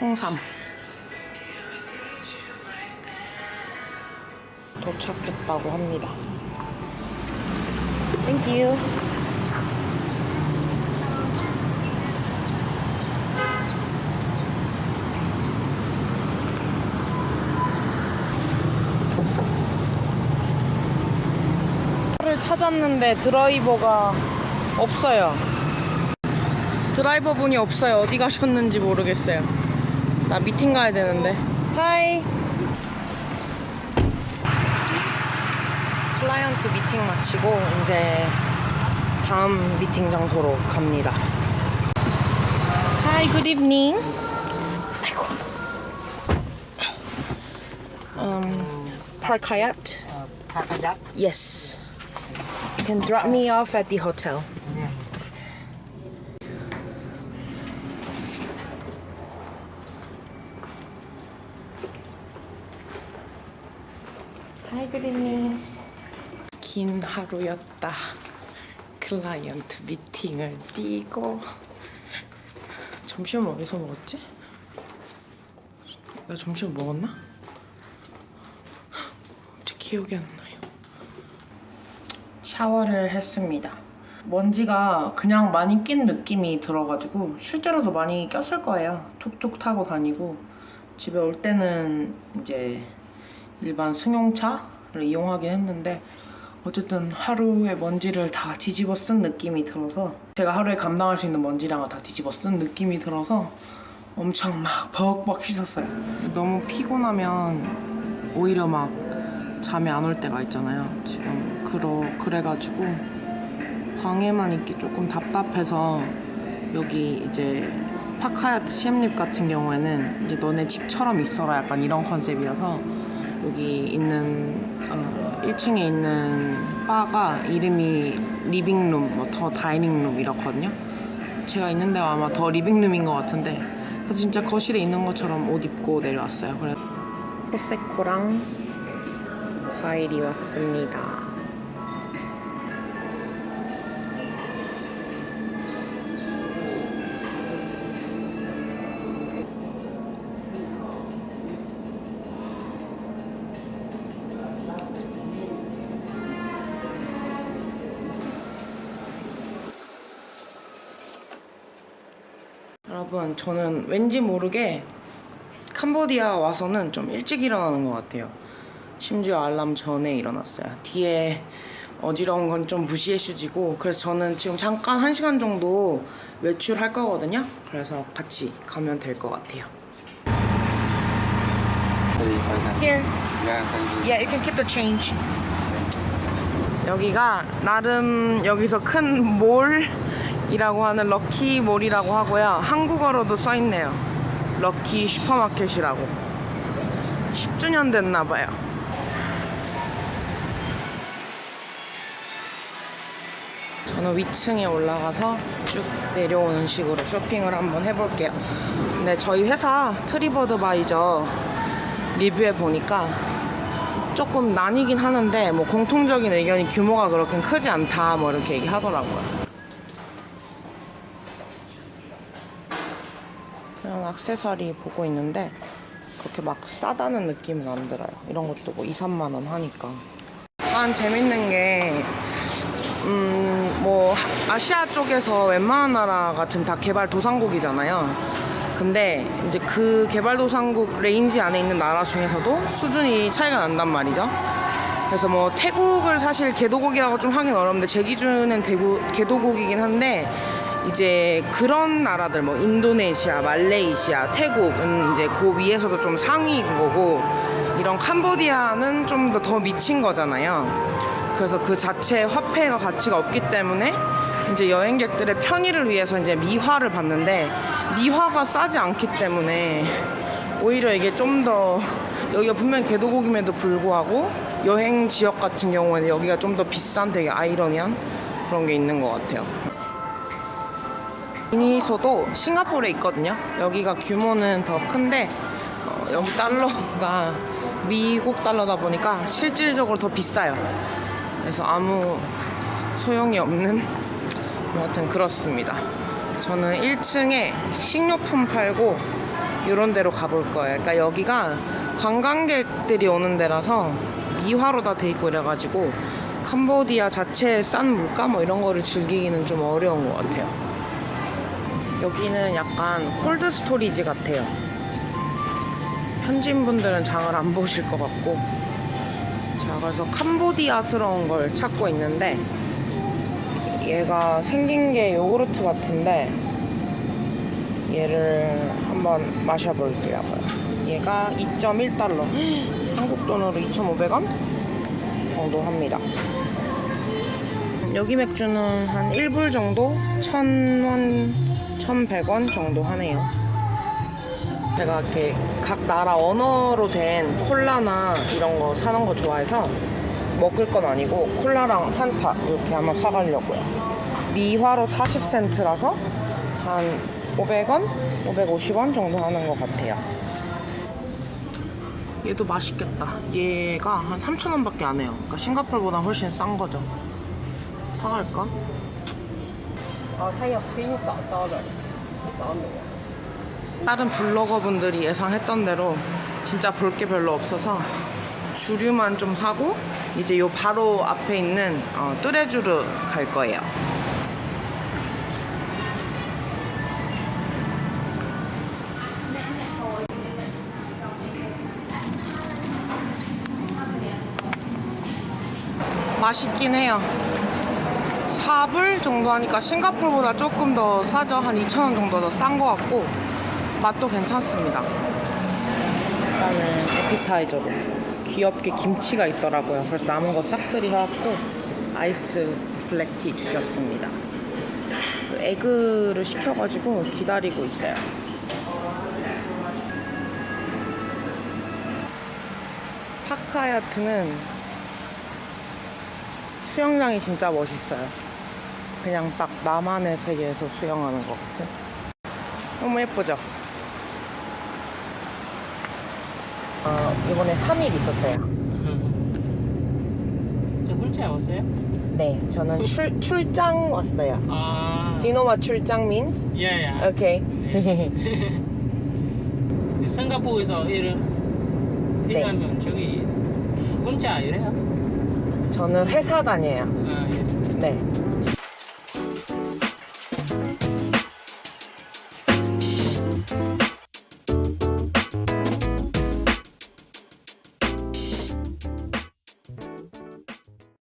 홍삼. 도착했다고 합니다. 를 찾았는데 드라이버가 없어요. 드라이버 분이 없어요. 어디 가셨는지 모르겠어요. 나 미팅 가야 되는데. 하이. 클라이언트 미팅 마치고 이제 다음 미팅 장소로 갑니다. Hi, good evening. 아이고. Um, Park Hyatt. Papadak? Yes. You can drop me off at the hotel. Evening. 긴 하루였다. 클라이언트 미팅을 뛰고 점심은 어디서 먹었지? 나 점심 먹었나? 제 기억이 안 나요. 샤워를 했습니다. 먼지가 그냥 많이 낀 느낌이 들어가지고 실제로도 많이 꼈을 거예요. 툭툭 타고 다니고 집에 올 때는 이제 일반 승용차를 이용하긴 했는데 어쨌든 하루에 먼지를 다 뒤집어 쓴 느낌이 들어서 제가 하루에 감당할 수 있는 먼지량을 다 뒤집어 쓴 느낌이 들어서 엄청 막 버벅버벅 씻었어요. 너무 피곤하면 오히려 막 잠이 안 올 때가 있잖아요. 지금 그러 그래가지고 방에만 있기 조금 답답해서 여기 이제 파카야트 시엠립 같은 경우에는 이제 너네 집처럼 있어라 약간 이런 컨셉이어서 여기 있는 어, 1층에 있는 바가 이름이 리빙룸, 뭐 더 다이닝룸 이렇거든요. 제가 있는 데가 아마 더 리빙룸인 것 같은데 그래서 진짜 거실에 있는 것처럼 옷 입고 내려왔어요. 그래 포세코랑 과일이 왔습니다. 여러분, 저는 왠지 모르게 캄보디아 와서는 좀 일찍 일어나는 것 같아요. 심지어 알람 전에 일어났어요. 뒤에 어지러운 건 좀 무시해 주지고 그래서 저는 지금 잠깐 한 시간 정도 외출할 거거든요. 그래서 같이 가면 될 것 같아요. Here. Yeah, you can keep the change. 여기가 나름 여기서 큰 몰 이라고 하는 럭키 몰이라고 하고요. 한국어로도 써 있네요. 럭키 슈퍼마켓이라고. 10주년 됐나 봐요. 저는 위층에 올라가서 쭉 내려오는 식으로 쇼핑을 한번 해볼게요. 근데 저희 회사 트리버드 바이저 리뷰해 보니까 조금 나뉘긴 하는데 뭐 공통적인 의견이 규모가 그렇게 크지 않다 뭐 이렇게 얘기하더라고요. 그냥 액세서리 보고 있는데 그렇게 막 싸다는 느낌은 안 들어요. 이런 것도 뭐 2, 3만 원 하니까. 약간 재밌는 게 음, 뭐, 아시아 쪽에서 웬만한 나라 같은 다 개발 도상국이잖아요. 근데 이제 그 개발도상국 레인지 안에 있는 나라 중에서도 수준이 차이가 난단 말이죠. 그래서 뭐 태국을 사실 개도국이라고 좀 하긴 어렵는데 제 기준은 대구, 개도국이긴 한데 이제 그런 나라들 뭐 인도네시아, 말레이시아, 태국은 이제 그 위에서도 좀 상위인 거고 이런 캄보디아는 좀 더 더 미친 거잖아요. 그래서 그 자체 화폐가 가치가 없기 때문에 이제 여행객들의 편의를 위해서 이제 미화를 받는데 미화가 싸지 않기 때문에 오히려 이게 좀 더 여기가 분명히 개도국임에도 불구하고 여행 지역 같은 경우에는 여기가 좀 더 비싼 되게 아이러니한 그런 게 있는 것 같아요. 미니소도 싱가포르에 있거든요. 여기가 규모는 더 큰데 어, 여기 달러가 미국 달러다 보니까 실질적으로 더 비싸요. 그래서 아무 소용이 없는 뭐 하여튼 그렇습니다. 저는 1층에 식료품 팔고 이런 데로 가볼 거예요. 그러니까 여기가 관광객들이 오는 데라서 미화로 다 돼 있고 이래가지고 캄보디아 자체의 싼 물가 뭐 이런 거를 즐기기는 좀 어려운 것 같아요. 여기는 약간 콜드 스토리지 같아요. 현지인분들은 장을 안 보실 것 같고. 자, 그래서 캄보디아스러운 걸 찾고 있는데 얘가 생긴 게 요구르트 같은데 얘를 한번 마셔볼게요. 얘가 2.1달러. 한국 돈으로 2,500원 정도 합니다. 여기 맥주는 한 1불 정도? 1,000원, 1,100원 정도 하네요. 제가 이렇게 각 나라 언어로 된 콜라나 이런 거 사는 거 좋아해서 먹을 건 아니고 콜라랑 한타 이렇게 한번 사가려고요. 미화로 40센트라서 한 500원? 550원 정도 하는 것 같아요. 얘도 맛있겠다. 얘가 한 3,000원밖에 안 해요. 그러니까 싱가포르보다 훨씬 싼 거죠. 다 갈까? 어, 타이어 괜히 짜到了 다른 블로거분들이 예상했던 대로 진짜 볼 게 별로 없어서 주류만 좀 사고 이제 요 바로 앞에 있는 어, 뚜레주르 갈 거예요. 맛있긴 해요. 4불 정도 하니까 싱가포르보다 조금 더 싸죠. 한 2,000원 정도 더 싼 것 같고 맛도 괜찮습니다. 일단은 에피타이저로 귀엽게 김치가 있더라고요. 그래서 남은 거 싹쓸이 해갖고 아이스 블랙티 주셨습니다. 그 에그를 시켜가지고 기다리고 있어요. 파카야트는 수영장이 진짜 멋있어요. 그냥 딱 나만의 세계에서 수영하는 것 같은. 너무 예쁘죠? 어, 이번에 3일 있었어요. 그래서 왔어요? 네, 저는 출, 출장 왔어요. 아, Do you know what 출장 means? 예, 예. Okay. 싱가포르에서 일을 네. 일하면 저기 혼자 일해요? 저는 회사 다녀요. 아, 예. 네. 지-